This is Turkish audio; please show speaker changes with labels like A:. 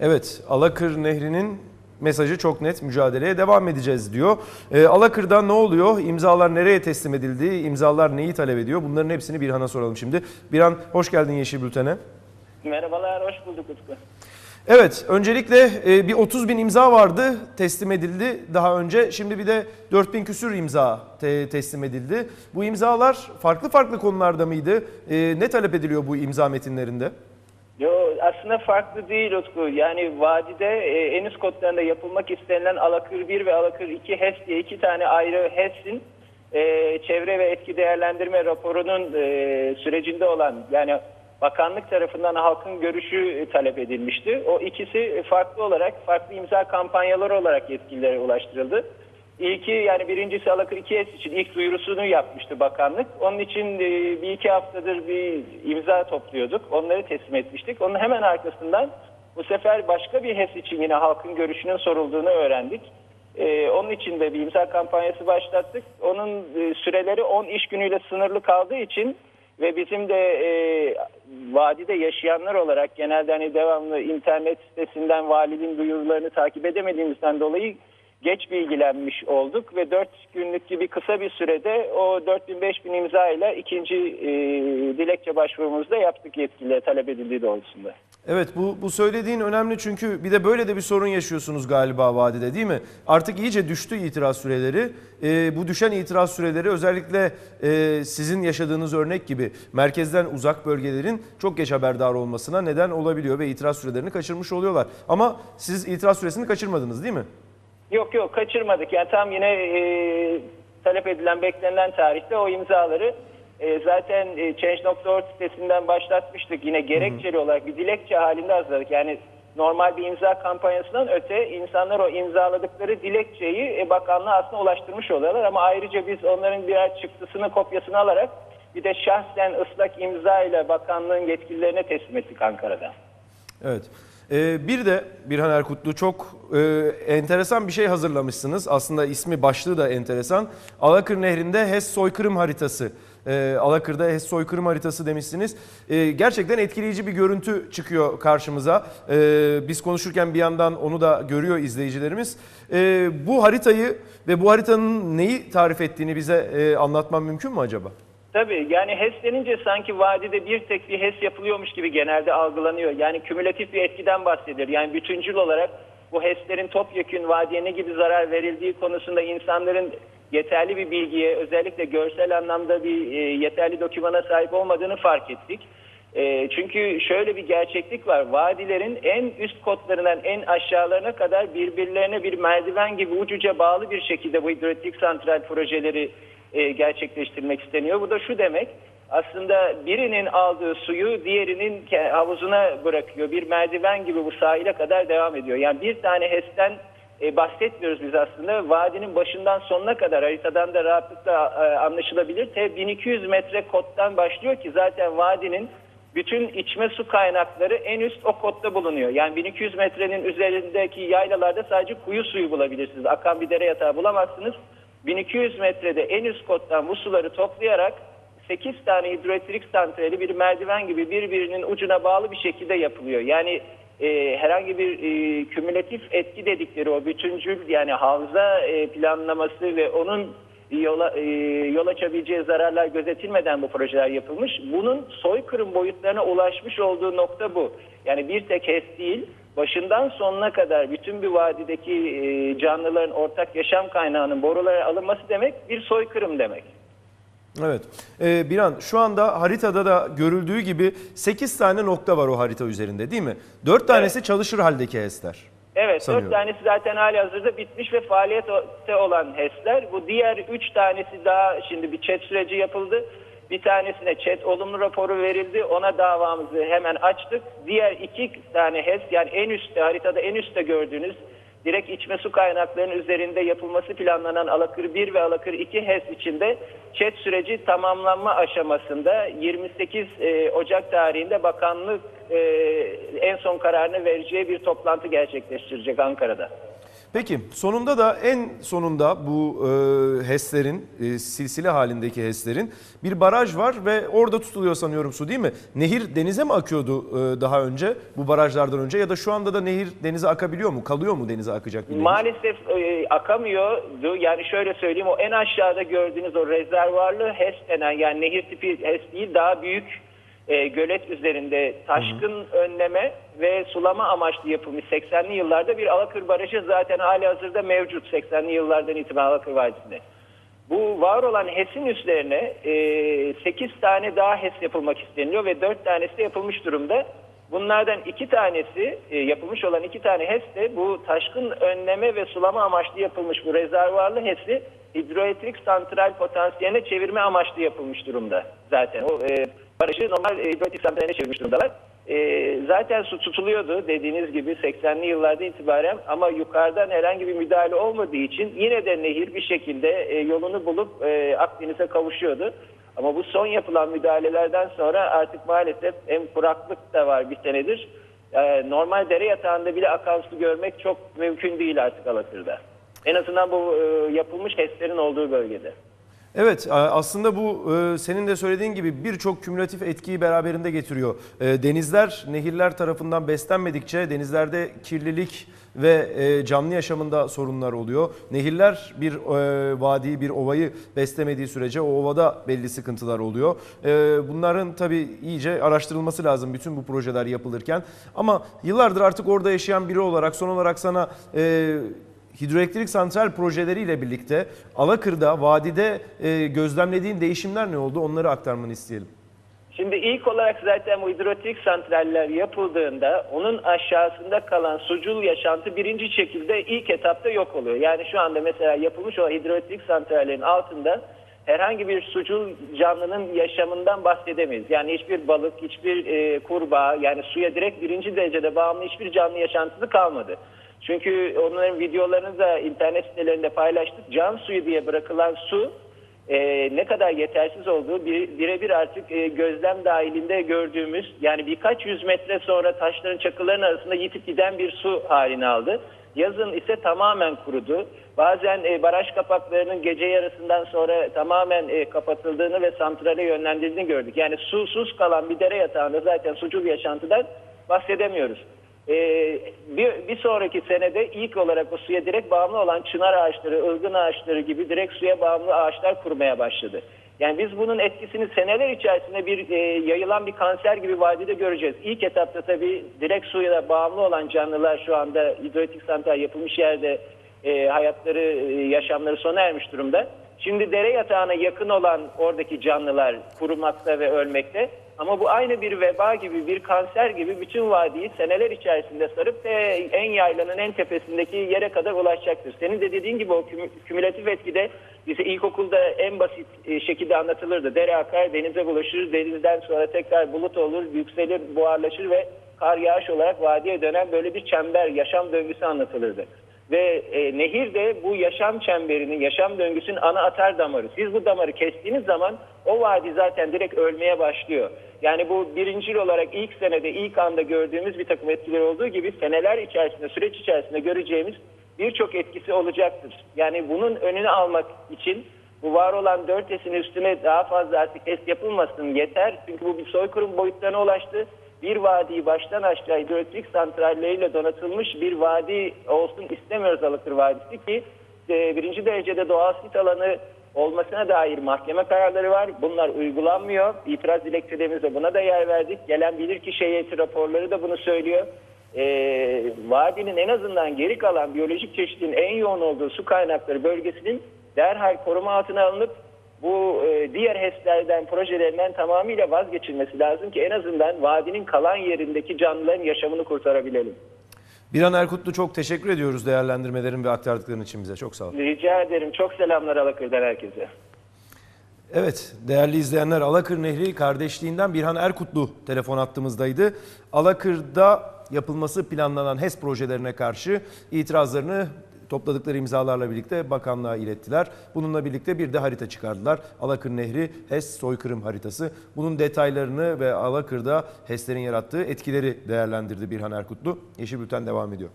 A: Evet, Alakır Nehri'nin mesajı çok net mücadeleye devam edeceğiz diyor. Ee, Alakır'da ne oluyor? İmzalar nereye teslim edildi? İmzalar neyi talep ediyor? Bunların hepsini Birhan'a soralım şimdi. Birhan hoş geldin Yeşil Bülten'e.
B: Merhabalar, hoş bulduk Utku.
A: Evet, öncelikle e, bir 30 bin imza vardı teslim edildi daha önce. Şimdi bir de 4 bin küsür imza te- teslim edildi. Bu imzalar farklı farklı konularda mıydı? E, ne talep ediliyor bu imza metinlerinde?
B: Yo, aslında farklı değil Utku. Yani vadide e, en üst kodlarında yapılmak istenilen Alakır 1 ve Alakır 2 HES diye iki tane ayrı HES'in e, çevre ve etki değerlendirme raporunun e, sürecinde olan yani bakanlık tarafından halkın görüşü e, talep edilmişti. O ikisi farklı olarak farklı imza kampanyaları olarak yetkililere ulaştırıldı. İlki yani birincisi Alakır 2S için ilk duyurusunu yapmıştı bakanlık. Onun için e, bir iki haftadır bir imza topluyorduk. Onları teslim etmiştik. Onun hemen arkasından bu sefer başka bir HES için yine halkın görüşünün sorulduğunu öğrendik. E, onun için de bir imza kampanyası başlattık. Onun e, süreleri 10 iş günüyle sınırlı kaldığı için ve bizim de e, vadide yaşayanlar olarak genelde hani devamlı internet sitesinden valiliğin duyurularını takip edemediğimizden dolayı geç bilgilenmiş olduk ve 4 günlük gibi kısa bir sürede o 4000-5000 imza ile ikinci e, dilekçe başvurumuzu da yaptık yetkiliye talep edildiği doğrultusunda.
A: Evet bu, bu söylediğin önemli çünkü bir de böyle de bir sorun yaşıyorsunuz galiba vadide değil mi? Artık iyice düştü itiraz süreleri. Ee, bu düşen itiraz süreleri özellikle e, sizin yaşadığınız örnek gibi merkezden uzak bölgelerin çok geç haberdar olmasına neden olabiliyor ve itiraz sürelerini kaçırmış oluyorlar. Ama siz itiraz süresini kaçırmadınız değil mi?
B: Yok yok kaçırmadık. Yani tam yine e, talep edilen beklenilen tarihte o imzaları e, zaten e, Change.org sitesinden başlatmıştık. Yine gerekçeli olarak bir dilekçe halinde hazırladık. Yani normal bir imza kampanyasından öte insanlar o imzaladıkları dilekçeyi e, bakanlığa aslında ulaştırmış oluyorlar. Ama ayrıca biz onların birer çıktısını kopyasını alarak bir de şahsen ıslak imza ile bakanlığın yetkililerine teslim ettik Ankara'da.
A: Evet. Ee, bir de Birhan Erkutlu çok e, enteresan bir şey hazırlamışsınız. Aslında ismi başlığı da enteresan. Alakır Nehri'nde HES soykırım haritası. Ee, Alakır'da HES soykırım haritası demişsiniz. Ee, gerçekten etkileyici bir görüntü çıkıyor karşımıza. Biz konuşurken bir yandan onu da görüyor izleyicilerimiz. Bu haritayı ve bu haritanın neyi tarif ettiğini bize e, anlatman mümkün mü acaba?
B: Tabii yani HES denince sanki vadide bir tek bir HES yapılıyormuş gibi genelde algılanıyor. Yani kümülatif bir etkiden bahsedilir. Yani bütüncül olarak bu HES'lerin topyekün vadiye ne gibi zarar verildiği konusunda insanların yeterli bir bilgiye özellikle görsel anlamda bir e, yeterli dokümana sahip olmadığını fark ettik. E, çünkü şöyle bir gerçeklik var. Vadilerin en üst kotlarından en aşağılarına kadar birbirlerine bir merdiven gibi ucuca bağlı bir şekilde bu hidroelektrik santral projeleri e, gerçekleştirmek isteniyor. Bu da şu demek aslında birinin aldığı suyu diğerinin havuzuna bırakıyor. Bir merdiven gibi bu sahile kadar devam ediyor. Yani bir tane HES'ten e, bahsetmiyoruz biz aslında. Vadinin başından sonuna kadar haritadan da rahatlıkla e, anlaşılabilir. Te 1200 metre kottan başlıyor ki zaten vadinin bütün içme su kaynakları en üst o kotta bulunuyor. Yani 1200 metrenin üzerindeki yaylalarda sadece kuyu suyu bulabilirsiniz. Akan bir dere yatağı bulamazsınız. 1200 metrede en üst kottan bu suları toplayarak 8 tane hidroelektrik santrali bir merdiven gibi birbirinin ucuna bağlı bir şekilde yapılıyor. Yani e, herhangi bir e, kümülatif etki dedikleri o bütüncül yani havza e, planlaması ve onun yola, e, yol açabileceği zararlar gözetilmeden bu projeler yapılmış. Bunun soykırım boyutlarına ulaşmış olduğu nokta bu. Yani bir tek HES değil, başından sonuna kadar bütün bir vadideki e, canlıların ortak yaşam kaynağının borulara alınması demek bir soykırım demek.
A: Evet. Ee, Birhan şu anda haritada da görüldüğü gibi 8 tane nokta var o harita üzerinde değil mi? 4 tanesi çalışır haldeki HES'ler.
B: Evet,
A: Sanıyorum.
B: dört tanesi zaten hali hazırda bitmiş ve faaliyette olan HES'ler. Bu diğer üç tanesi daha şimdi bir chat süreci yapıldı. Bir tanesine chat olumlu raporu verildi. Ona davamızı hemen açtık. Diğer iki tane HES yani en üstte haritada en üstte gördüğünüz direkt içme su kaynaklarının üzerinde yapılması planlanan Alakır 1 ve Alakır 2 HES içinde chat süreci tamamlanma aşamasında 28 e, Ocak tarihinde bakanlık e, en son kararını vereceği bir toplantı gerçekleştirecek Ankara'da.
A: Peki sonunda da en sonunda bu e, HES'lerin, e, silsile halindeki HES'lerin bir baraj var ve orada tutuluyor sanıyorum su değil mi? Nehir denize mi akıyordu e, daha önce bu barajlardan önce ya da şu anda da nehir denize akabiliyor mu? Kalıyor mu denize akacak nehir?
B: Maalesef e, akamıyordu. Yani şöyle söyleyeyim o en aşağıda gördüğünüz o rezervuarlı HES denen yani nehir tipi HES değil daha büyük e, gölet üzerinde taşkın önleme ve sulama amaçlı yapılmış 80'li yıllarda bir Alakır Barajı zaten hali hazırda mevcut 80'li yıllardan itibaren Alakır Vadisi'nde. Bu var olan HES'in üstlerine e, 8 tane daha HES yapılmak isteniliyor ve 4 tanesi de yapılmış durumda. Bunlardan iki tanesi e, yapılmış olan iki tane HES de bu taşkın önleme ve sulama amaçlı yapılmış bu rezervuarlı HES'i hidroelektrik santral potansiyeline çevirme amaçlı yapılmış durumda zaten. O e, barajı normal e, hidroelektrik santraline. E, zaten su tutuluyordu dediğiniz gibi 80'li yıllarda itibaren ama yukarıdan herhangi bir müdahale olmadığı için yine de nehir bir şekilde e, yolunu bulup e, Akdeniz'e kavuşuyordu. Ama bu son yapılan müdahalelerden sonra artık maalesef hem kuraklık da var bir senedir. E, normal dere yatağında bile akan su görmek çok mümkün değil artık Alatır'da. En azından bu e, yapılmış HES'lerin olduğu bölgede.
A: Evet aslında bu e, senin de söylediğin gibi birçok kümülatif etkiyi beraberinde getiriyor. E, Denizler nehirler tarafından beslenmedikçe denizlerde kirlilik ve e, canlı yaşamında sorunlar oluyor. Nehirler bir vadiyi bir ovayı beslemediği sürece o ovada belli sıkıntılar oluyor. Bunların tabii iyice araştırılması lazım bütün bu projeler yapılırken. Ama yıllardır artık orada yaşayan biri olarak son olarak sana hidroelektrik santral projeleriyle birlikte Alakır'da, vadide e, gözlemlediğin değişimler ne oldu? Onları aktarmanı isteyelim.
B: Şimdi ilk olarak zaten bu hidroelektrik santraller yapıldığında onun aşağısında kalan sucul yaşantı birinci şekilde ilk etapta yok oluyor. Yani şu anda mesela yapılmış olan hidroelektrik santrallerin altında herhangi bir sucul canlının yaşamından bahsedemeyiz. Yani hiçbir balık, hiçbir e, kurbağa yani suya direkt birinci derecede bağımlı hiçbir canlı yaşantısı kalmadı. Çünkü onların videolarını da internet sitelerinde paylaştık. Can suyu diye bırakılan su e, ne kadar yetersiz olduğu bir, birebir artık e, gözlem dahilinde gördüğümüz yani birkaç yüz metre sonra taşların çakılların arasında yitip giden bir su halini aldı. Yazın ise tamamen kurudu. Bazen e, baraj kapaklarının gece yarısından sonra tamamen e, kapatıldığını ve santrale yönlendirildiğini gördük. Yani susuz kalan bir dere yatağında zaten sucul yaşantıdan bahsedemiyoruz. Ee, bir, bir sonraki senede ilk olarak o suya direkt bağımlı olan çınar ağaçları, ılgın ağaçları gibi direkt suya bağımlı ağaçlar kurmaya başladı. Yani biz bunun etkisini seneler içerisinde bir e, yayılan bir kanser gibi vadide göreceğiz. İlk etapta tabii direkt suya bağımlı olan canlılar şu anda hidroelektrik santral yapılmış yerde e, hayatları, e, yaşamları sona ermiş durumda. Şimdi dere yatağına yakın olan oradaki canlılar kurumakta ve ölmekte. Ama bu aynı bir veba gibi, bir kanser gibi bütün vadiyi seneler içerisinde sarıp ve en yaylanın en tepesindeki yere kadar ulaşacaktır. Senin de dediğin gibi o küm- kümülatif etkide bize ilkokulda en basit e, şekilde anlatılırdı. Dere akar, denize bulaşır, denizden sonra tekrar bulut olur, yükselir, buharlaşır ve kar yağış olarak vadiye dönen böyle bir çember, yaşam döngüsü anlatılırdı. Ve e, nehir de bu yaşam çemberinin, yaşam döngüsünün ana atar damarı. Siz bu damarı kestiğiniz zaman o vadi zaten direkt ölmeye başlıyor. Yani bu birincil olarak ilk senede, ilk anda gördüğümüz bir takım etkiler olduğu gibi seneler içerisinde, süreç içerisinde göreceğimiz birçok etkisi olacaktır. Yani bunun önünü almak için bu var olan 4 esin üstüne daha fazla artık es yapılmasın yeter. Çünkü bu bir soykırım boyutlarına ulaştı bir vadiyi baştan aşağı hidroelektrik santralleriyle donatılmış bir vadi olsun istemiyoruz Alıkır Vadisi ki e, birinci derecede doğal sit alanı olmasına dair mahkeme kararları var. Bunlar uygulanmıyor. İtiraz dilekçelerimizde buna da yer verdik. Gelen bilirkişi heyeti raporları da bunu söylüyor. E, vadinin en azından geri kalan biyolojik çeşitin en yoğun olduğu su kaynakları bölgesinin derhal koruma altına alınıp bu e, diğer HES'lerden, projelerinden tamamıyla vazgeçilmesi lazım ki en azından vadinin kalan yerindeki canlıların yaşamını kurtarabilelim.
A: Birhan Erkutlu çok teşekkür ediyoruz değerlendirmelerin ve aktardıkların için bize. Çok sağ olun.
B: Rica ederim. Çok selamlar Alakır'dan herkese.
A: Evet değerli izleyenler Alakır Nehri kardeşliğinden Birhan Erkutlu telefon attığımızdaydı. Alakır'da yapılması planlanan HES projelerine karşı itirazlarını topladıkları imzalarla birlikte bakanlığa ilettiler. Bununla birlikte bir de harita çıkardılar. Alakır Nehri HES soykırım haritası. Bunun detaylarını ve Alakır'da HES'lerin yarattığı etkileri değerlendirdi Birhan Erkutlu. Yeşil Bülten devam ediyor.